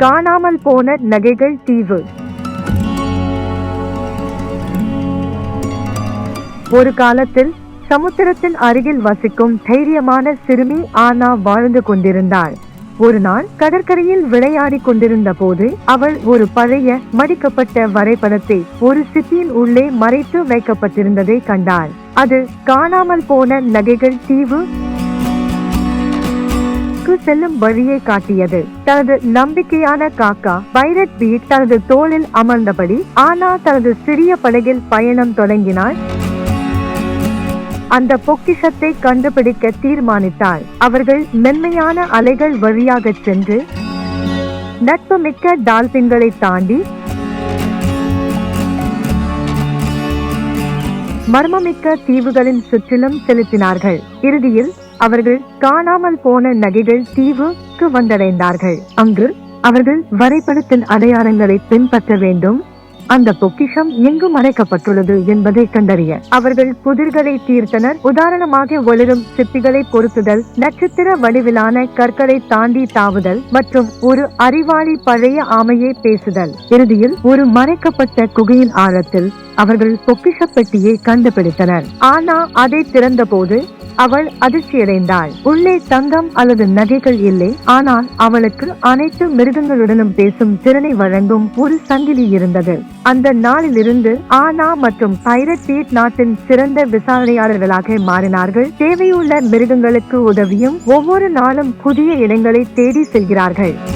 காணாமல் போன நகைகள் தீவு. ஒரு காலத்தில் சமுத்திரத்தின் அருகில் வசிக்கும் தைரியமான சிறுமி ஆனா வாழ்ந்து கொண்டிருந்தாள். ஒரு நாள் கடற்கரையில் விளையாடி கொண்டிருந்த போது அவள் ஒரு பழைய மடிக்கப்பட்ட வரைபடத்தை ஒரு சிப்பியின் உள்ளே மறைத்து வைக்கப்பட்டிருந்ததை கண்டாள். அது காணாமல் போன நகைகள் தீவு. க்கு செல்லும் வழியை காட்டியது. தனது நம்பிக்கையான காக்கா பைரட் பீ தனது தோளில் அமர்ந்தபடி ஆனா தனது சிறிய படகில் பயணம் தொடங்கினாள். அந்த பொக்கிஷத்தை கண்டுபிடிக்க தீர்மானித்தாள். அவர்கள் மென்மையான அலைகள் வழியாக சென்று நட்பு மிக்க டால்பின்களை தாண்டி மர்மமிக்க தீவுகளின் சுற்றிலும் செலுத்தினார்கள். இறுதியில் அவர்கள் காணாமல் போன நகைகள் தீவுக்கு வந்தடைந்தார்கள். அங்கு அவர்கள் வரைபடத்தின் அடையாளங்களை பின்பற்ற வேண்டும். அந்த பொக்கிஷம் எங்கு மறைக்கப்பட்டுள்ளது என்பதை கண்டறிய அவர்கள் புதிர்களை தீர்த்தனர். உதாரணமாக ஒளிரும் சிப்பிகளை பொருத்துதல் நட்சத்திர வடிவிலான கற்களை தாண்டி தாவுதல் மற்றும் ஒரு அறிவாளி பழைய ஆமையை பேசுதல். இறுதியில் ஒரு மறைக்கப்பட்ட குகையின் ஆழத்தில் அவர்கள் பொக்கிஷ பெட்டியை கண்டுபிடித்தனர். ஆனா அதை திறந்தபோது அவள் அதிர்ச்சியடைந்தாள். உள்ளே தங்கம் அல்லது நகைகள் இல்லை. ஆனால் அவளுக்கு அனைத்து மிருகங்களுடனும் பேசும் திறனை வழங்கும் ஒரு சங்கிலி இருந்தது. அந்த நாளிலிருந்து ஆனா மற்றும் பைரட் பீட் நாட்டின் சிறந்த விசாரணையாளர்களாக மாறினார்கள். தேவையுள்ள மிருகங்களுக்கு உதவியும் ஒவ்வொரு நாளும் புதிய இடங்களை தேடி செல்கிறார்கள்.